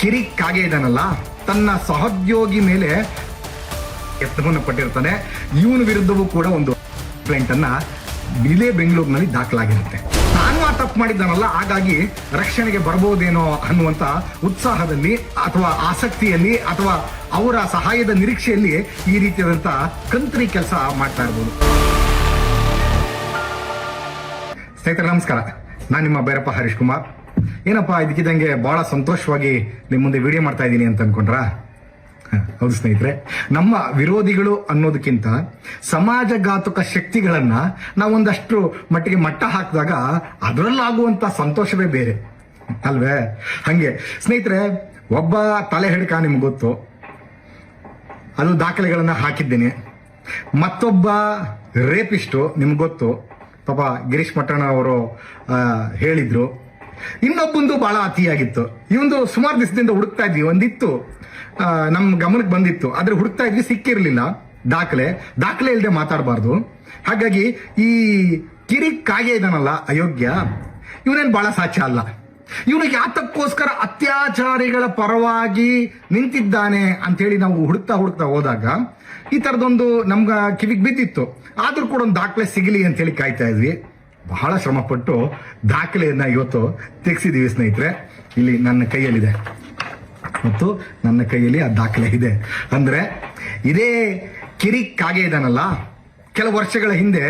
ಕಿರಿ ಕಾಗೆ ಇದ್ದಾನಲ್ಲ, ತನ್ನ ಸಹೋದ್ಯೋಗಿ ಮೇಲೆ ಯತ್ನವನ್ನು ಪಟ್ಟಿರ್ತಾನೆ ಇವನ ವಿರುದ್ಧವೂ ಕೂಡ ಒಂದು ಕಂಪ್ಲೇಂಟ್ ಅನ್ನ ಇದೇ ಬೆಂಗಳೂರಿನಲ್ಲಿ ದಾಖಲಾಗಿರುತ್ತೆ. ತಾನು ಆ ತಪ್ಪು ಮಾಡಿದ್ದಾನಲ್ಲ, ಹಾಗಾಗಿ ರಕ್ಷಣೆಗೆ ಬರ್ಬೋದೇನೋ ಅನ್ನುವಂತ ಉತ್ಸಾಹದಲ್ಲಿ ಅಥವಾ ಆಸಕ್ತಿಯಲ್ಲಿ ಅಥವಾ ಅವರ ಸಹಾಯದ ನಿರೀಕ್ಷೆಯಲ್ಲಿ ಈ ರೀತಿಯಾದಂತ ಕಂತ್ರಿ ಕೆಲಸ ಮಾಡ್ತಾ ಇರ್ಬೋದು. ಸ್ನೇಹಿತರೆ, ನಮಸ್ಕಾರ. ನಾನು ನಿಮ್ಮ ಭೈರಪ್ಪ ಹರೀಶ್ ಕುಮಾರ್. ಏನಪ್ಪ ಇದಕ್ಕಿದ್ದಂಗೆ ಬಹಳ ಸಂತೋಷವಾಗಿ ನಿಮ್ಮ ಮುಂದೆ ವಿಡಿಯೋ ಮಾಡ್ತಾ ಇದ್ದೀನಿ ಅಂತ ಅನ್ಕೊಂಡ್ರಾ? ಹೌದು ಸ್ನೇಹಿತರೆ, ನಮ್ಮ ವಿರೋಧಿಗಳು ಅನ್ನೋದಕ್ಕಿಂತ ಸಮಾಜಘಾತುಕ ಶಕ್ತಿಗಳನ್ನ ನಾವೊಂದಷ್ಟು ಮಟ್ಟಿಗೆ ಮಟ್ಟ ಹಾಕಿದಾಗ ಅದರಲ್ಲಾಗುವಂತ ಸಂತೋಷವೇ ಬೇರೆ. ಅಲ್ವೇ? ಹಂಗೆ, ಸ್ನೇಹಿತರೆ, ಒಬ್ಬ ತಲೆ ಹಿಡ್ಕ ನಿಮ್ಗೆ ಗೊತ್ತು. ಅದು ದಾಖಲೆಗಳನ್ನ ಹಾಕಿದ್ದೇನೆ. ಮತ್ತೊಬ್ಬ ರೇಪಿಸ್ಟು, ನಿಮ್ಗೆ ಗೊತ್ತು. ಪಾಪ ಗಿರೀಶ್ ಮಟ್ಟಣ್ಣ ಅವರು ಹೇಳಿದ್ರು. ಇನ್ನೊಬ್ಬಂದು ಬಹಳ ಅತಿಯಾಗಿತ್ತು. ಇವಂದು ಸುಮಾರು ದಿವಸದಿಂದ ಹುಡುಕ್ತಾ ಇದ್ವಿ. ಒಂದಿತ್ತು ನಮ್ಮ ನಮ್ ಗಮನಕ್ಕೆ ಬಂದಿತ್ತು. ಆದ್ರೆ ಹುಡುಕ್ತಾ ಇದ್ವಿ, ಸಿಕ್ಕಿರ್ಲಿಲ್ಲ. ದಾಖಲೆ. ದಾಖಲೆ ಇಲ್ಲದೆ ಮಾತಾಡಬಾರ್ದು. ಹಾಗಾಗಿ ಈ ಕಿರಿ ಕಾಗೆ ಇದನಲ್ಲ, ಅಯೋಗ್ಯ, ಇವನೇನ್ ಬಹಳ ಸಾಧ್ಯ ಅಲ್ಲ. ಇವನು ಯಾತಕ್ಕೋಸ್ಕರ ಅತ್ಯಾಚಾರಿಗಳ ಪರವಾಗಿ ನಿಂತಿದ್ದಾನೆ ಅಂತೇಳಿ ನಾವು ಹುಡುಕ್ತಾ ಹುಡುಕ್ತಾ ಹೋದಾಗ, ಈ ತರದೊಂದು ನಮ್ಗೆ ಕಿವಿಗೆ ಬಿದ್ದಿತ್ತು. ಆದ್ರೂ ಕೂಡ ಒಂದು ದಾಖಲೆ ಸಿಗಲಿ ಅಂತೇಳಿ ಕಾಯ್ತಾ ಇದ್ವಿ. ಬಹಳ ಶ್ರಮಪಟ್ಟು ದಾಖಲೆಯನ್ನ ಇವತ್ತು ತೆಗೆಸಿದೀವಿ ಸ್ನೇಹಿತರೆ. ಇಲ್ಲಿ ನನ್ನ ಕೈಯಲ್ಲಿದೆ. ಮತ್ತು ನನ್ನ ಕೈಯಲ್ಲಿ ಆ ದಾಖಲೆ ಇದೆ. ಅಂದ್ರೆ ಇದೇ ಕಿರಿ ಕಾಗೆ ಇದಾನಲ್ಲ, ಕೆಲವು ವರ್ಷಗಳ ಹಿಂದೆ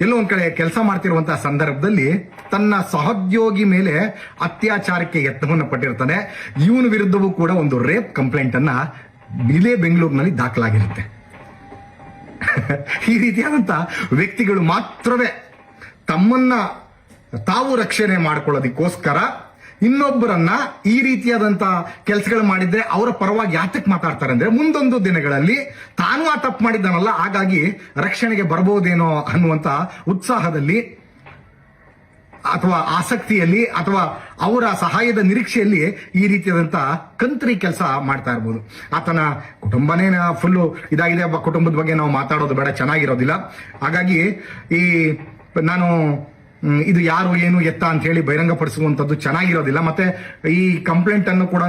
ಎಲ್ಲೋ ಒಂದ್ ಕಡೆ ಕೆಲಸ ಮಾಡ್ತಿರುವಂತಹ ಸಂದರ್ಭದಲ್ಲಿ ತನ್ನ ಸಹೋದ್ಯೋಗಿ ಮೇಲೆ ಅತ್ಯಾಚಾರಕ್ಕೆ ಯತ್ನವನ್ನು ಪಟ್ಟಿರ್ತಾನೆ. ಇವನ ವಿರುದ್ಧವೂ ಕೂಡ ಒಂದು ರೇಪ್ ಕಂಪ್ಲೇಂಟ್ ಅನ್ನ ಇದೇ ಬೆಂಗಳೂರಿನಲ್ಲಿ ದಾಖಲಾಗಿರುತ್ತೆ. ಈ ರೀತಿಯಾದಂತ ವ್ಯಕ್ತಿಗಳು ಮಾತ್ರವೇ ತಮ್ಮನ್ನ ತಾವು ರಕ್ಷಣೆ ಮಾಡ್ಕೊಳ್ಳೋದಕ್ಕೋಸ್ಕರ ಇನ್ನೊಬ್ಬರನ್ನ ಈ ರೀತಿಯಾದಂತ ಕೆಲಸಗಳು ಮಾಡಿದ್ರೆ ಅವರ ಪರವಾಗಿ ಯಾತಕ್ಕೆ ಮಾತಾಡ್ತಾರೆ ಅಂದ್ರೆ ಮುಂದೊಂದು ದಿನಗಳಲ್ಲಿ ತಾನು ಆ ತಪ್ಪು ಮಾಡಿದ್ದಾನಲ್ಲ, ಹಾಗಾಗಿ ರಕ್ಷಣೆಗೆ ಬರಬಹುದೇನೋ ಅನ್ನುವಂತ ಉತ್ಸಾಹದಲ್ಲಿ ಅಥವಾ ಆಸಕ್ತಿಯಲ್ಲಿ ಅಥವಾ ಅವರ ಸಹಾಯದ ನಿರೀಕ್ಷೆಯಲ್ಲಿ ಈ ರೀತಿಯಾದಂತ ಕಂತ್ರಿ ಕೆಲಸ ಮಾಡ್ತಾ ಇರ್ಬೋದು. ಆತನ ಕುಟುಂಬನೇ ಫುಲ್ಲು ಇದಾಗಿದೆ, ಕುಟುಂಬದ ಬಗ್ಗೆ ನಾವು ಮಾತಾಡೋದು ಬೇಡ, ಚೆನ್ನಾಗಿರೋದಿಲ್ಲ. ಹಾಗಾಗಿ ಈ ನಾನು ಇದು ಯಾರು, ಏನು, ಎತ್ತ ಅಂತ ಹೇಳಿ ಬಹಿರಂಗಪಡಿಸುವಂಥದ್ದು ಚೆನ್ನಾಗಿರೋದಿಲ್ಲ. ಮತ್ತೆ ಈ ಕಂಪ್ಲೇಂಟ್ ಅನ್ನು ಕೂಡ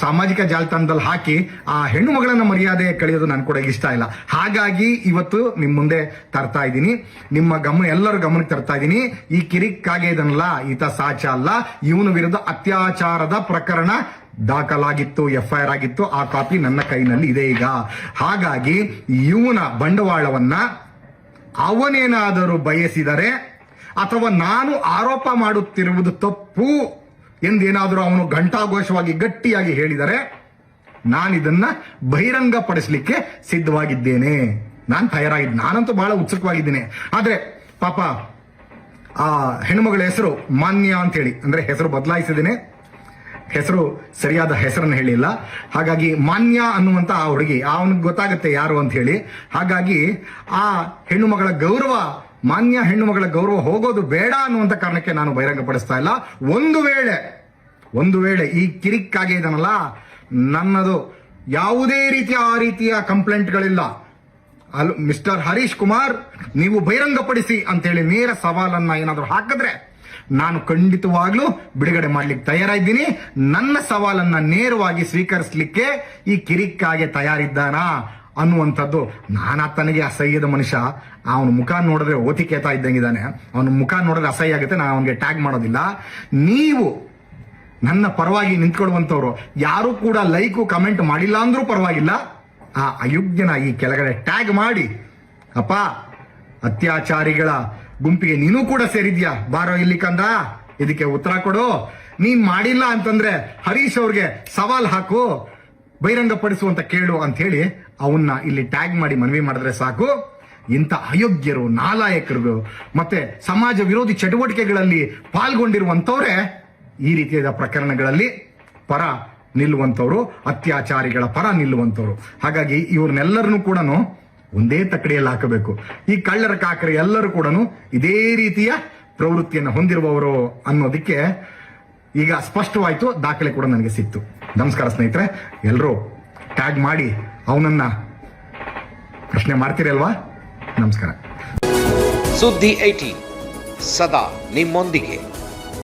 ಸಾಮಾಜಿಕ ಜಾಲತಾಣದಲ್ಲಿ ಹಾಕಿ ಆ ಹೆಣ್ಣು ಮಗಳನ್ನ ಮರ್ಯಾದೆ ಕಳೆಯೋದು ನಾನು ಕೂಡ ಇಷ್ಟ ಇಲ್ಲ. ಹಾಗಾಗಿ ಇವತ್ತು ನಿಮ್ ಮುಂದೆ ತರ್ತಾ ಇದ್ದೀನಿ. ನಿಮ್ಮ ಗಮನ, ಎಲ್ಲರ ಗಮನಕ್ಕೆ ತರ್ತಾ ಇದ್ದೀನಿ. ಈ ಕಿರಿಕ್ಕಾಗೆ ಇದನ್ನಲ್ಲ, ಈತ ಸಾಚ ಅಲ್ಲ. ಇವನ ವಿರುದ್ಧ ಅತ್ಯಾಚಾರದ ಪ್ರಕರಣ ದಾಖಲಾಗಿತ್ತು ಎಫ್ ಐ ಆರ್ ಆಗಿತ್ತು. ಆ ಕಾಪಿ ನನ್ನ ಕೈನಲ್ಲಿ ಇದೆ ಈಗ. ಹಾಗಾಗಿ ಇವನ ಬಂಡವಾಳವನ್ನ ಅವನೇನಾದರೂ ಬಯಸಿದರೆ ಅಥವಾ ನಾನು ಆರೋಪ ಮಾಡುತ್ತಿರುವುದು ತಪ್ಪು ಎಂದೇನಾದರೂ ಅವನು ಘಂಟಾಘೋಷವಾಗಿ ಗಟ್ಟಿಯಾಗಿ ಹೇಳಿದರೆ ನಾನಿದನ್ನ ಬಹಿರಂಗಪಡಿಸಲಿಕ್ಕೆ ಸಿದ್ಧವಾಗಿದ್ದೇನೆ. ನಾನು ತಯಾರಾಗಿದ್ದೆ. ನಾನಂತೂ ಬಹಳ ಉತ್ಸುಕವಾಗಿದ್ದೇನೆ. ಆದರೆ ಪಾಪ ಆ ಹೆಣ್ಮಗಳ ಹೆಸರು ಮಾನ್ಯ ಅಂತೇಳಿ, ಅಂದ್ರೆ ಹೆಸರು ಬದಲಾಯಿಸಿದ್ದೇನೆ. ಹೆಸರು ಸರಿಯಾದ ಹೆಸರನ್ನು ಹೇಳಿಲ್ಲ. ಹಾಗಾಗಿ ಮಾನ್ಯ ಅನ್ನುವಂತ ಆ ಹುಡುಗಿ, ಅವನಿಗೆ ಗೊತ್ತಾಗುತ್ತೆ ಯಾರು ಅಂತ ಹೇಳಿ. ಹಾಗಾಗಿ ಆ ಹೆಣ್ಣು ಮಗಳ ಗೌರವ, ಮಾನ್ಯ ಹೆಣ್ಣು ಮಗಳ ಗೌರವ ಹೋಗೋದು ಬೇಡ ಅನ್ನುವಂತ ಕಾರಣಕ್ಕೆ ನಾನು ಬಹಿರಂಗಪಡಿಸ್ತಾ ಇಲ್ಲ. ಒಂದು ವೇಳೆ ಒಂದು ವೇಳೆ ಈ ಕಿರಿಕ್ಕಾಗಿ ಇದನ್ನಲ್ಲ ನನ್ನದು ಯಾವುದೇ ರೀತಿಯ ಆ ರೀತಿಯ ಕಂಪ್ಲೇಂಟ್ಗಳಿಲ್ಲ. ಅಲ್, ಮಿಸ್ಟರ್ ಹರೀಶ್ ಕುಮಾರ್, ನೀವು ಬಹಿರಂಗಪಡಿಸಿ ಅಂತೇಳಿ ನೇರ ಸವಾಲನ್ನ ಏನಾದರೂ ಹಾಕಿದ್ರೆ ನಾನು ಖಂಡಿತವಾಗ್ಲೂ ಬಿಡುಗಡೆ ಮಾಡ್ಲಿಕ್ಕೆ ತಯಾರಾಗಿದ್ದೀನಿ. ನನ್ನ ಸವಾಲನ್ನ ನೇರವಾಗಿ ಸ್ವೀಕರಿಸಲಿಕ್ಕೆ ಈ ಕಿರಿಕ್ಕಾಗೆ ತಯಾರಿದ್ದಾನಾ ಅನ್ನುವಂಥದ್ದು ನಾನಾತನಿಗೆ ಅಸಹ್ಯದ ಮನುಷ್ಯ. ಅವನ ಮುಖ ನೋಡಿದ್ರೆ ಓತಿಕೇತಾ ಇದ್ದಂಗಿದ್ದಾನೆ. ಅವನ ಮುಖ ನೋಡಿದ್ರೆ ಅಸಹ್ಯ ಆಗುತ್ತೆ, ನಾನು ಅವನಿಗೆ ಟ್ಯಾಗ್ ಮಾಡೋದಿಲ್ಲ. ನೀವು ನನ್ನ ಪರವಾಗಿ ನಿಂತ್ಕೊಳ್ಳುವಂಥವ್ರು, ಯಾರು ಕೂಡ ಲೈಕು, ಕಮೆಂಟ್ ಮಾಡಿಲ್ಲ ಅಂದ್ರೂ ಪರವಾಗಿಲ್ಲ. ಆ ಅಯೋಗ್ಯನ ಈ ಕೆಳಗಡೆ ಟ್ಯಾಗ್ ಮಾಡಿ. ಅಪ್ಪ, ಅತ್ಯಾಚಾರಿಗಳ ಗುಂಪಿಗೆ ನೀನು ಕೂಡ ಸೇರಿದ್ಯಾ? ಬಾರೋ ಇಲ್ಲಿ ಕಂದ. ಇದಕ್ಕೆ ಉತ್ತರ ಕೊಡು. ನೀನ್ ಮಾಡಿಲ್ಲ ಅಂತಂದ್ರೆ ಹರೀಶ್ ಅವ್ರಿಗೆ ಸವಾಲ್ ಹಾಕು. ಬಹಿರಂಗಪಡಿಸುವಂತ ಕೇಳು ಅಂತ ಹೇಳಿ ಅವನ್ನ ಇಲ್ಲಿ ಟ್ಯಾಗ್ ಮಾಡಿ ಮನವಿ ಮಾಡಿದ್ರೆ ಸಾಕು. ಇಂಥ ಅಯೋಗ್ಯರು ನಾಲಾಯಕರು ಮತ್ತೆ ಸಮಾಜ ವಿರೋಧಿ ಚಟುವಟಿಕೆಗಳಲ್ಲಿ ಪಾಲ್ಗೊಂಡಿರುವಂತವ್ರೆ ಈ ರೀತಿಯಾದ ಪ್ರಕರಣಗಳಲ್ಲಿ ಪರ ನಿಲ್ಲುವಂತವ್ರು ಅತ್ಯಾಚಾರಿಗಳ ಪರ ನಿಲ್ಲುವಂತವ್ರು ಹಾಗಾಗಿ ಇವ್ರನ್ನೆಲ್ಲರನ್ನೂ ಕೂಡ ಒಂದೇ ತಕ್ಕಡಿಯಲ್ಲಿ ಹಾಕಬೇಕು. ಈ ಕಳ್ಳರ ಕಾಕರ ಎಲ್ಲರೂ ಕೂಡ ಇದೇ ರೀತಿಯ ಪ್ರವೃತ್ತಿಯನ್ನು ಹೊಂದಿರುವವರು ಅನ್ನೋದಕ್ಕೆ ಈಗ ಸ್ಪಷ್ಟವಾಯಿತು, ದಾಖಲೆ ಕೂಡ ನನಗೆ ಸಿಕ್ತು. ನಮಸ್ಕಾರ ಸ್ನೇಹಿತರೆ ಎಲ್ಲರೂ ಟ್ಯಾಗ್ ಮಾಡಿ ಅವನನ್ನ ಪ್ರಶ್ನೆ ಮಾಡ್ತೀರಲ್ವಾ? ನಮಸ್ಕಾರ. ಸುದ್ದಿ ಐಟಿ, ಸದಾ ನಿಮ್ಮೊಂದಿಗೆ.